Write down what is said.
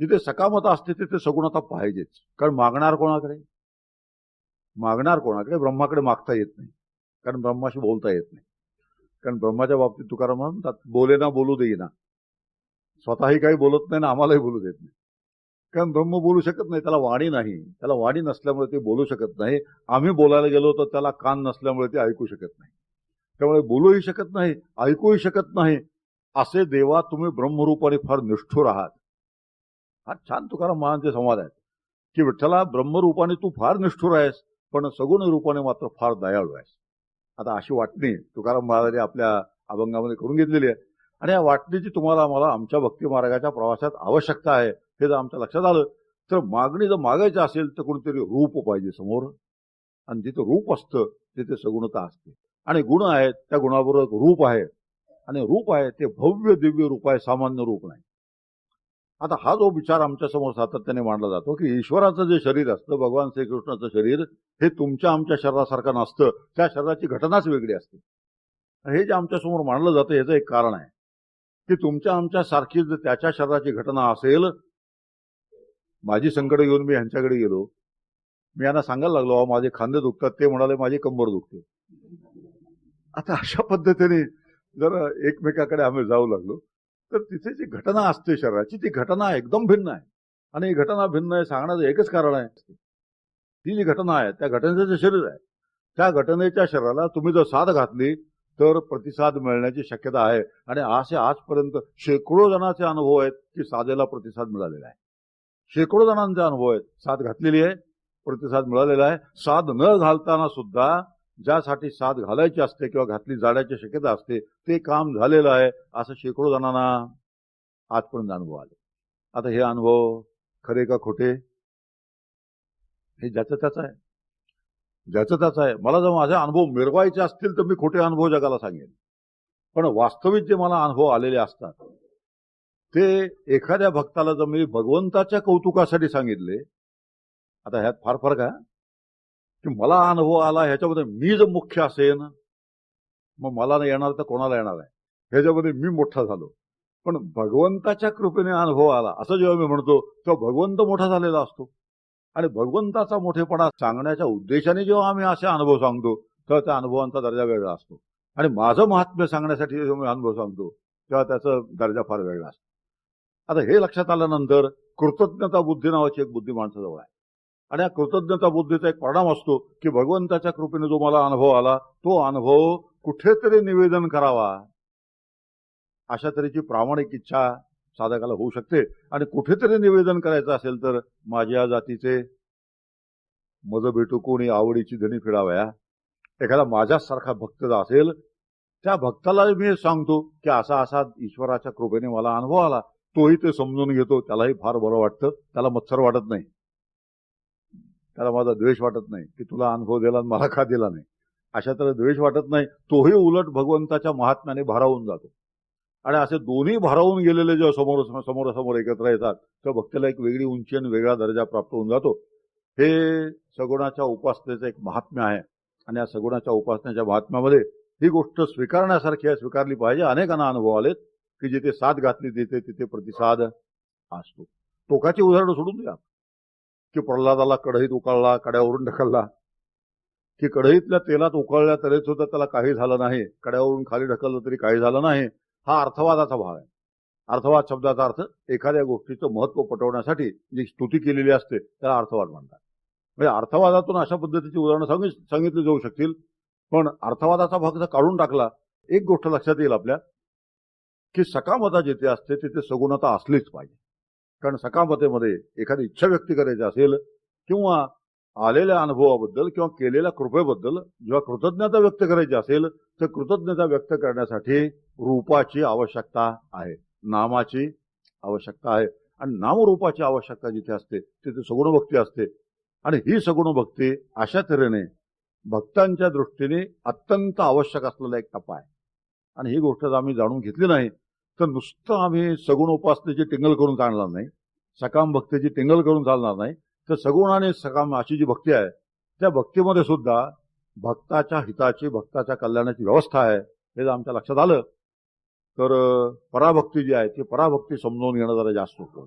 जिथे सकामता असते तिथे सगुणता पाहिजेच. कारण मागणार कोणाकडे? मागणार कोणाकडे? ब्रह्माकडे मागता येत नाही. कारण ब्रह्माशी बोलता येत नाही. कारण ब्रह्माच्या बाबतीत तुकाराम म्हणतात बोले ना बोलू देईना. स्वतःही काही बोलत नाही ना आम्हालाही बोलू देत नाही. कारण ब्रह्म बोलू शकत नाही त्याला वाणी नाही. त्याला वाणी नसल्यामुळे ते बोलू शकत नाही. आम्ही बोलायला गेलो तर त्याला कान नसल्यामुळे ते ऐकू शकत नाही. त्यामुळे बोलूही शकत नाही ऐकूही शकत नाही. असे देवा तुम्ही ब्रह्मरूपाने फार निष्ठुर आहात. हा छान तुकाराम महाराजांचे संवाद आहेत. की विठ्ठला ब्रह्मरूपाने तू फार निष्ठुर आहेस पण सगुण रूपाने मात्र फार दयाळू आहेस. आता अशी वाटणी तुकाराम महाराजांनी आपल्या अभंगामध्ये करून घेतलेली आहे. आणि या वाटणीची तुम्हाला आम्हाला आमच्या भक्ती मार्गाच्या प्रवासात आवश्यकता आहे हे जर आमच्या लक्षात आलं तर मागणी जर मागायची असेल तर कोणीतरी रूप पाहिजे समोर. आणि जिथं रूप असतं तिथे सगुणता असते. आणि गुण आहेत त्या गुणाबरोबर रूप आहे. आणि रूप आहे ते भव्य दिव्य रूप आहे सामान्य रूप नाही. आता हा जो हो विचार आमच्यासमोर सातत्याने मांडला जातो की ईश्वराचं जे शरीर असतं भगवान श्रीकृष्णाचं शरीर हे तुमच्या आमच्या शरीरासारखं नसतं. त्या शरीराची घटनाच वेगळी असते. हे जे आमच्यासमोर मांडलं जातं याचं एक कारण आहे. की तुमच्या आमच्या सारखी जर त्याच्या शरीराची घटना असेल माझी संकट घेऊन मी ह्यांच्याकडे गेलो. मी यांना सांगायला लागलो "अहो, माझे खांदे दुखतात. ते म्हणाले माझी कंबर दुखते. आता अशा पद्धतीने जर एकमेकाकडे आम्ही जाऊ लागलो. तर तिथे जी घटना असते शरीराची ती घटना एकदम भिन्न आहे. आणि ही घटना भिन्न आहे सांगण्याचं एकच कारण आहे. ती जी घटना आहे त्या घटनेचं जे शरीर आहे त्या घटनेच्या शरीराला तुम्ही जर साथ घातली तर प्रतिसाद मिळण्याची शक्यता आहे. आणि असे आजपर्यंत शेकडो जणांचे अनुभव आहेत की साधेला प्रतिसाद मिळालेला आहे. शेकडो जणांचे अनुभव आहेत. साथ घातलेली आहे प्रतिसाद मिळालेला आहे. साथ न घालताना सुद्धा ज्यासाठी साथ घालायची असते किंवा घातली जाण्याची शक्यता असते ते काम झालेलं आहे असं शेकडो जणांना आजपर्यंत अनुभव आले. आता हे अनुभव खरे का खोटे? हे ज्याचं त्याचं आहे. ज्याचं त्याचं आहे. मला जर माझे अनुभव मिळवायचे असतील तर मी खोटे अनुभव जगाला सांगेन. पण वास्तविक जे मला अनुभव आलेले असतात ते एखाद्या भक्ताला जर मी भगवंताच्या कौतुकासाठी सांगितले आता ह्यात फार फरक आहे की मला अनुभव आला ह्याच्यामध्ये मी जर मुख्य असेन मग मला ना येणार तर कोणाला येणार आहे ह्याच्यामध्ये मी मोठा झालो. पण भगवंताच्या कृपेने अनुभव आला. असं जेव्हा मी म्हणतो तेव्हा भगवंत मोठा झालेला असतो. आणि भगवंताचा मोठेपणा सांगण्याच्या उद्देशाने जेव्हा आम्ही असे अनुभव सांगतो तेव्हा त्या अनुभवांचा दर्जा वेगळा असतो. आणि माझं महात्म्य सांगण्यासाठी जेव्हा मी अनुभव सांगतो तेव्हा त्याचा दर्जा फार वेगळा असतो. आता हे लक्षात आल्यानंतर कृतज्ञता बुद्धी नावाची एक बुद्धी माणसाजवळ आहे. आणि या कृतज्ञता बुद्धीचा एक परिणाम असतो की भगवंताच्या कृपेने जो मला अनुभव आला तो अनुभव कुठेतरी निवेदन करावा. अशा तऱ्हेची प्रामाणिक इच्छा साधकाला होऊ शकते. आणि कुठेतरी निवेदन करायचं असेल तर माझ्या जातीचे मज भेटू कोणी आवडीची धणी फिरावया. एखादा माझ्यासारखा भक्त जर असेल त्या भक्ताला मी सांगतो की असा असा ईश्वराच्या कृपेने मला अनुभव आला. तोही ते समजून घेतो त्यालाही फार बरं वाटतं त्याला मत्सर वाटत नाही. त्याला माझा द्वेष वाटत नाही की तुला अनुभव दिला आणि मला का दिला नाही. अशा तर द्वेष वाटत नाही तोही उलट भगवंताच्या महात्म्याने भारावून जातो. आणि असे दोन्ही भारावून गेलेले जेव्हा समोर समोरासमोर एकत्र येतात तेव्हा भक्तीला एक वेगळी उंची आणि वेगळा दर्जा प्राप्त होऊन जातो. हे सगुणाच्या उपासनेचं एक महात्म्य आहे. आणि या सगुणाच्या उपासनेच्या महात्म्यामध्ये ही गोष्ट स्वीकारण्यासारखी आहे स्वीकारली पाहिजे. अनेकांना अनुभव आलेत की जिथे साथ घातली तिथे तिथे प्रतिसाद असतो. टोकाची उदाहरणं सोडून द्या. की प्रल्हादाला कढईत उकळला कड्यावरून ढकलला. की कढईतल्या तेलात उकळल्या तरी सुद्धा त्याला काही झालं नाही. कड्यावरून खाली ढकललं तरी काही झालं नाही. हा अर्थवादाचा भाग आहे. अर्थवाद शब्दाचा अर्थ एखाद्या गोष्टीचं महत्त्व पटवण्यासाठी जी स्तुती केलेली असते त्याला अर्थवाद म्हणतात. म्हणजे अर्थवादातून अशा पद्धतीची उदाहरणं सांगित सांगितली जाऊ शकतील. पण अर्थवादाचा भाग जर काढून टाकला एक गोष्ट लक्षात येईल आपल्या की सकामता जिथे असते तिथे सगुणता असलीच पाहिजे. कारण सकामतेमध्ये एखादी इच्छा व्यक्त करायची असेल किंवा आलेल्या अनुभवाबद्दल किंवा केलेल्या कृपेबद्दल जेव्हा कृतज्ञता व्यक्त करायची असेल तर कृतज्ञता व्यक्त करण्यासाठी रूपाची आवश्यकता आहे. नामाची आवश्यकता आहे. आणि नामरूपाची आवश्यकता जिथे असते तिथे सगुण भक्ती असते. आणि ही सगुण भक्ती अशा तऱ्हेने भक्तांच्या दृष्टीने अत्यंत आवश्यक असलेला एक टप्पा आहे. आणि ही गोष्ट जर आम्ही जाणून घेतली नाही तर नुसतं आम्ही सगुण उपासनेची टिंगल करून चालणार नाही सकाम भक्तीची टिंगल करून चालणार नाही. तर सगुण आणि सकाम अशी जी भक्ती आहे त्या भक्तीमध्ये सुद्धा भक्ताच्या हिताची भक्ताच्या कल्याणाची व्यवस्था आहे हे जर आमच्या लक्षात आलं तर पराभक्ती जी आहे ती पराभक्ती समजावून घेणं जरा जास्त होतं